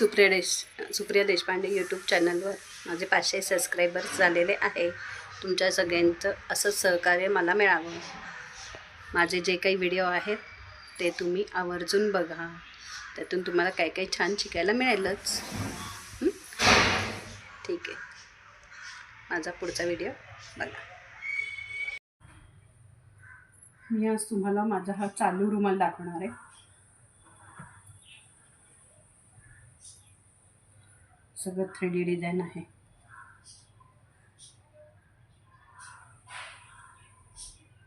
सुप्रिया देश सुप्रिया देशपांडे यूट्यूब चॅनलवर माझे पाचशे सबस्क्रायबर्स झालेले आहे. तुमच्या सगळ्यांचं असंच सहकार्य मला मिळावं. माझे जे काही व्हिडिओ आहेत ते तुम्ही आवर्जून बघा. त्यातून तुम्हाला काय काही छान शिकायला मिळेलच. ठीक आहे. माझा पुढचा व्हिडिओ बघा. मी आज तुम्हाला माझा हा चालू रुमाल दाखवणार आहे. सगळं थ्री डी डिझाईन आहे.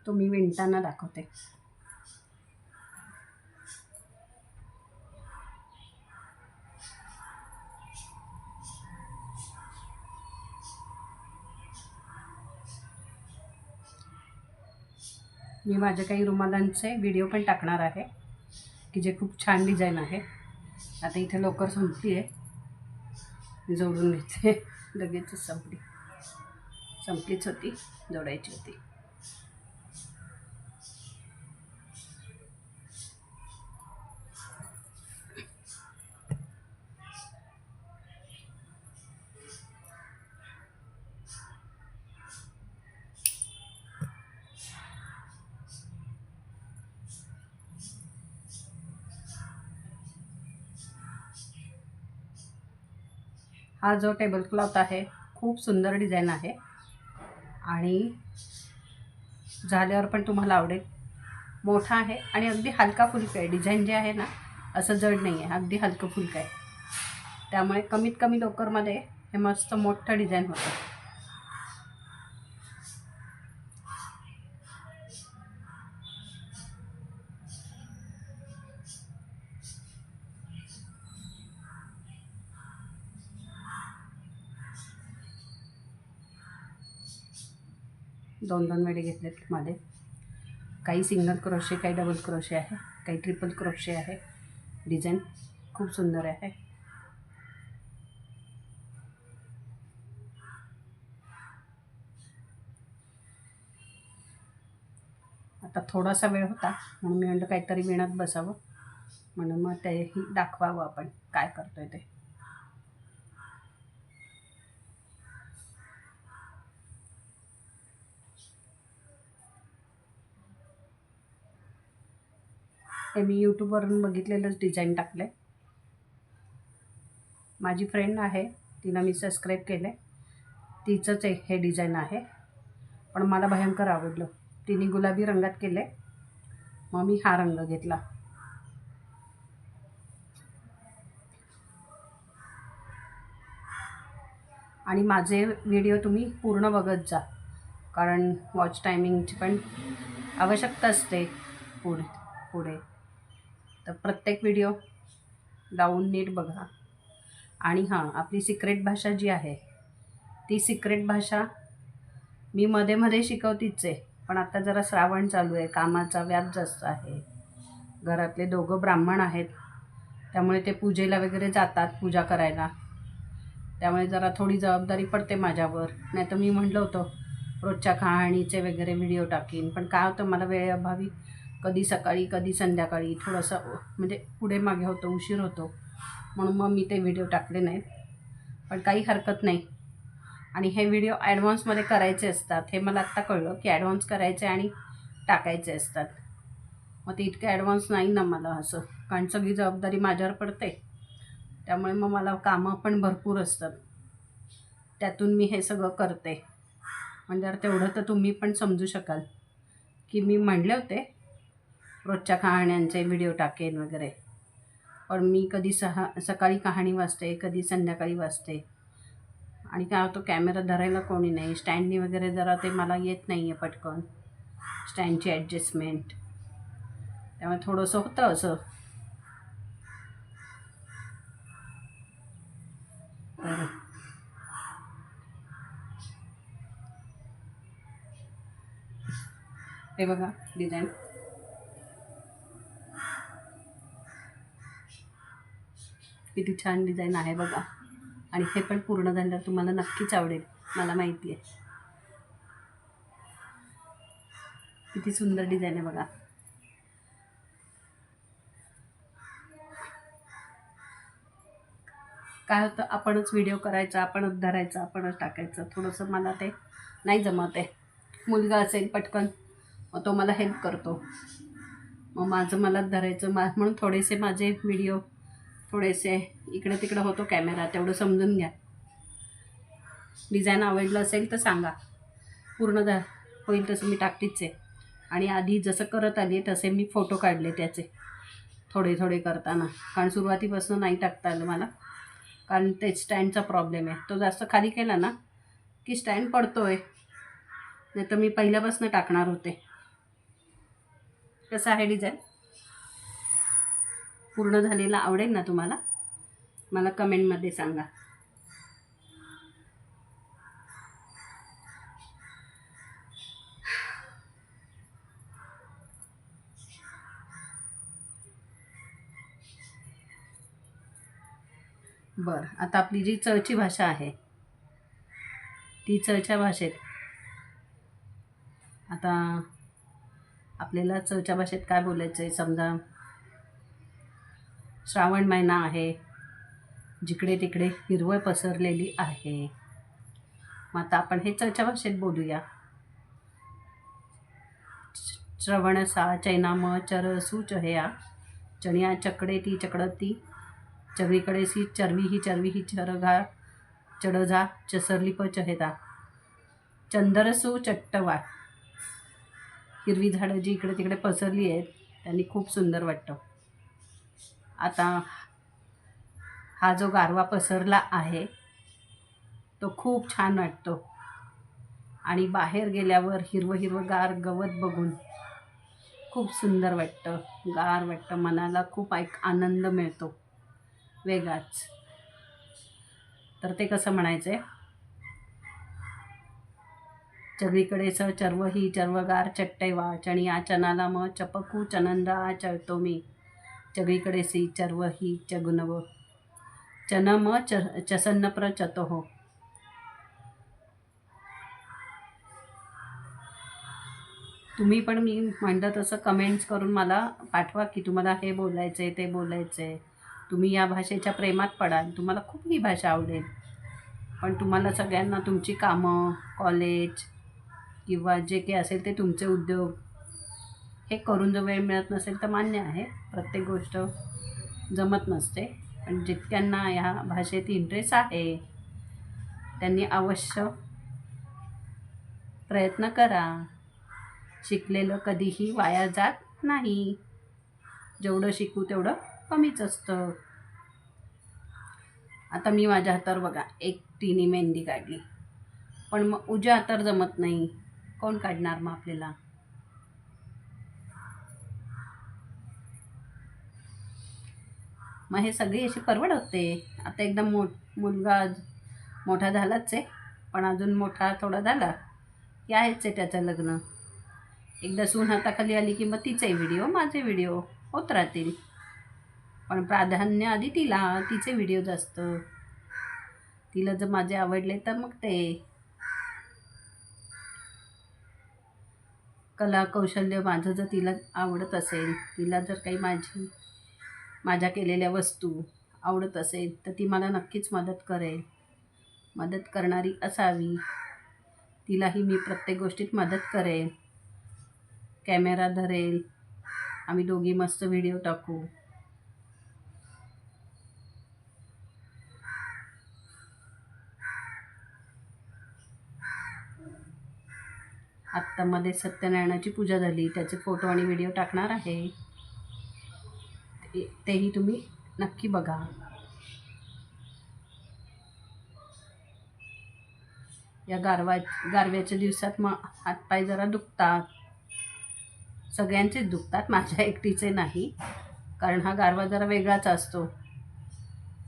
तो मी विणताना दाखवते. मी माझ्या काही रुमालांचे व्हिडिओ पण टाकणार आहे की जे खूप छान डिझाईन आहे. आता इथे लवकर संपली आहे जोडून घेते. लगेचच संपली. संपलीच होती जोडायची होती. हा जो टेबल क्लॉथ आहे खूप सुंदर डिझाईन आहे. आणि झाल्यावर पण तुम्हाला आवडेल. मोठा आहे आणि अगदी हलका फुलका आहे. डिझाईन जे आहे ना असं जड नाही आहे. अगदी हलकं फुलकं आहे. त्यामुळे कमीत कमी लोकरमध्ये हे मस्त मोठं डिझाईन होतं. दोन दोन वेळे घेतलेत मध्ये. काही सिंगल क्रोशे काही डबल क्रोशे आहे. काही ट्रिपल क्रोशे आहे. डिझाईन खूप सुंदर आहे. आता थोडासा वेळ होता म्हणून मी म्हटलं काहीतरी विणत बसावं. म्हणून मग तेही दाखवावं आपण काय करतोय ते. हे मी यूट्यूबवरून बघितलेलंच डिझाईन टाकलं आहे माझी फ्रेंड आहे तिनं मी सबस्क्राईब केलं आहे तिचंच एक हे डिझाईन आहे. पण मला भयंकर आवडलं. तिने गुलाबी रंगात केलं आहे मग मी हा रंग घेतला. आणि माझे व्हिडिओ तुम्ही पूर्ण बघत जा. कारण वॉच टायमिंगची पण आवश्यकता असते पुढे पुढे. तर प्रत्येक व्हिडिओ लावून नीट बघा. आणि हां आपली सिक्रेट भाषा जी आहे ती सिक्रेट भाषा मी मध्ये मध्ये शिकवतीच आहे. पण आता जरा श्रावण चालू आहे कामाचा व्याप जास्त आहे. घरातले दोघं ब्राह्मण आहेत त्यामुळे ते पूजेला वगैरे जातात पूजा करायला. त्यामुळे जरा थोडी जबाबदारी पडते माझ्यावर. नाही तर मी म्हटलं होतं रोजच्या कहाणीचे वगैरे व्हिडिओ टाकीन. पण काय होतं मला वेळेअभावी कधी सकाळी कधी संध्याकाळी थोडंसं म्हणजे पुढे मागे होतो उशीर होतो. म्हणून मग मी ते व्हिडिओ टाकले नाहीत. पण काही हरकत नाही. आणि हे व्हिडिओ ॲडव्हान्समध्ये करायचे असतात. हे मला आत्ता कळलं की ॲडव्हान्स करायचे आणि टाकायचे असतात. मग ते इतकं ॲडव्हान्स नाही ना मला असं. कारण सगळी जबाबदारी माझ्यावर पडते. त्यामुळे मग मला कामं पण भरपूर असतात. त्यातून मी हे सगळं करते. म्हणजे तेवढं तर तुम्ही पण समजू शकाल. की मी म्हणले होते रोजच्या कहाण्यांचे व्हिडिओ टाकेन वगैरे. पण मी कधी सहा सकाळी कहाणी वाचते कधी संध्याकाळी वाचते. आणि काय होतो कॅमेरा धरायला कोणी नाही. स्टँडनी वगैरे जरा ते मला येत नाही आहे पटकन. स्टँडची ॲडजस्टमेंट. त्यामुळे थोडंसं होतं असं. हे बघा डिझाईन. किती छान डिझाईन आहे बघा. आणि हे पण पूर्ण झाल्यावर तुम्हाला नक्कीच आवडेल. मला माहिती आहे. किती सुंदर डिझाईन आहे बघा. काय होतं आपणच व्हिडिओ करायचा आपणच धरायचा आपणच टाकायचं. थोडंसं मला ते नाही जमत आहे. मुलगा असेल पटकन मग तो मला हेल्प करतो. मग माझं मला धरायचं मा म्हणून थोडेसे माझे व्हिडिओ थोडेसे इकडं तिकडं होतो कॅमेरा तेवढं समजून घ्या. डिझाईन आवडलं असेल तर सांगा. पूर्ण ध होईल तसं मी टाकतीच आहे आणि आधी जसं करत आली तसे मी फोटो काढले त्याचे. थोडे थोडे करताना. कारण सुरुवातीपासून नाही टाकता आलं मला. कारण ते स्टँडचा प्रॉब्लेम आहे. तो जास्त खाली केला ना की स्टँड पडतो आहे नाही तर मी पहिल्यापासून टाकणार होते. कसं आहे डिझाईन? पूर्ण झालेला आवडेल ना तुम्हाला? मला कमेंटमध्ये सांगा. बरं आता आपली जी चळची भाषा आहे ती चळच्या भाषेत आता आपल्याला चळच्या भाषेत काय बोलायचं आहे समजा? श्रावण महिना आहे. जिकडे तिकडे हिरवळ पसरलेली आहे. मग आता आपण हे चर्चा भाषेत बोलूया. श्रवण सा चैनाम चर सु चहया चणिया चकडे ती चकडती चगळीकडे सी चरवी ही चरवी ही चरघा चढझा चसरली प चहेदा चंदरसू चट्टवा हिरवी झाडं जी इकडे तिकडे पसरली आहेत त्यांनी खूप सुंदर वाटतं. आता हा जो गारवा पसरला आहे तो खूप छान वाटतो. आणि बाहेर गेल्यावर हिरवं हिरवं गार गवत बघून खूप सुंदर वाटतं. गार वाटतं. मनाला खूप ऐक आनंद मिळतो. वेगळाच तर ते कसं म्हणायचं आहे चगळीकडे स चर्व ही चर्वगार चट्टैवा चणिया चनाला म चपकू चनंदा चळतो मी. चगळीकडे सी चर्व ही चगुनव चन म च चसन्न प्र चतो। तुम्ही पण मी म्हणलं तसं कमेंट्स करून मला पाठवा की तुम्हाला हे बोलायचं आहे ते बोलायचं आहे तुम्ही या भाषेच्या प्रेमात पडाल तुम्हाला खूप ही भाषा आवडेल. पण तुम्हाला सगळ्यांना तुमची कामं कॉलेज किंवा जे काही असेल ते तुमचे उद्योग करून जर वेळ मिळत नसेल तर मान्य आहे. प्रत्येक गोष्ट जमत नसते. पण जितक्यांना ह्या भाषेत इंटरेस्ट आहे त्यांनी अवश्य प्रयत्न करा. शिकलेलं कधीही वाया जात नाही. जेवढं शिकू तेवढं कमीच असतं. आता मी माझ्या हातावर बघा एक टीनी मेहंदी काढली. पण मग उज्या हातावर जमत नाही. कोण काढणार मग आपल्याला? मग हे सगळी अशी परवड होते. आता एकदम मो मुलगा मोठा झालाच आहे. पण अजून मोठा थोडा झाला. की आहेच आहे त्याचं लग्न. एकदा सून हाताखाली आली की मग तिचे व्हिडिओ माझे व्हिडिओ होत राहतील. पण प्राधान्य आधी तिला तिचे व्हिडिओ जास्त. तिला जर माझे आवडले तर मग ते. कला कौशल्य माझं जर तिला आवडत असेल तिला जर काही माझी माझ्या केलेल्या वस्तू आवडत असेल तर ती मला नक्कीच मदत करेल. मदत करणारी असावी. तिलाही मी प्रत्येक गोष्टीत मदत करेल. कॅमेरा धरेल. आम्ही दोघी मस्त व्हिडिओ टाकू. आत्तामध्ये सत्यनारायणाची पूजा झाली. त्याचे फोटो आणि व्हिडिओ टाकणार आहे. तेही तुम्ही नक्की बघा. या गारवा गारव्याच्या दिवसात मग हातपाय जरा दुखतात. सगळ्यांचेच दुखतात माझ्या एकटीचे नाही. कारण हा गारवा जरा वेगळाच असतो.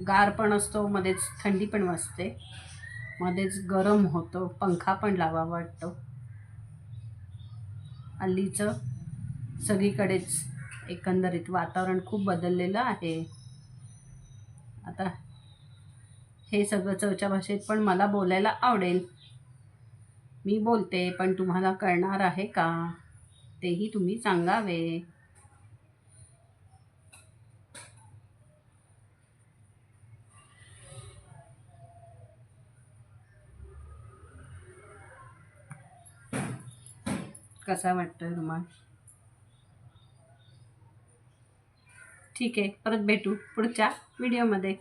गार पण असतो मध्येच थंडी पण वाजते. मध्येच गरम होतो पंखा पण लावा वाटतो. हल्लीचं सगळीकडेच एकंदरीत वातावरण खूप बदललेलं आहे. आता हे सगळं चवच्या भाषेत पण मला बोलायला आवडेल. मी बोलते पण तुम्हाला कळणार आहे का? तेही तुम्ही सांगावे. कसा वाटतं तुम्हाला ठीक आहे परत भेटू पुढच्या व्हिडिओमध्ये.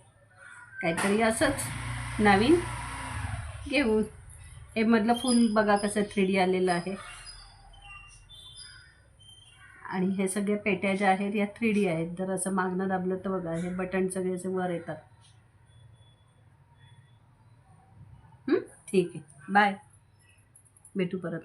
काहीतरी असंच नवीन घेऊन. हे मधलं फुल बघा कसं थ्री डी आलेलं आहे. आणि हे सगळे पेट्या ज्या आहेत या थ्री डी आहेत. जर असं मागणं दाबलं तर बघा हे बटन सगळे असे वर येतात. ठीक आहे. बाय भेटू परत.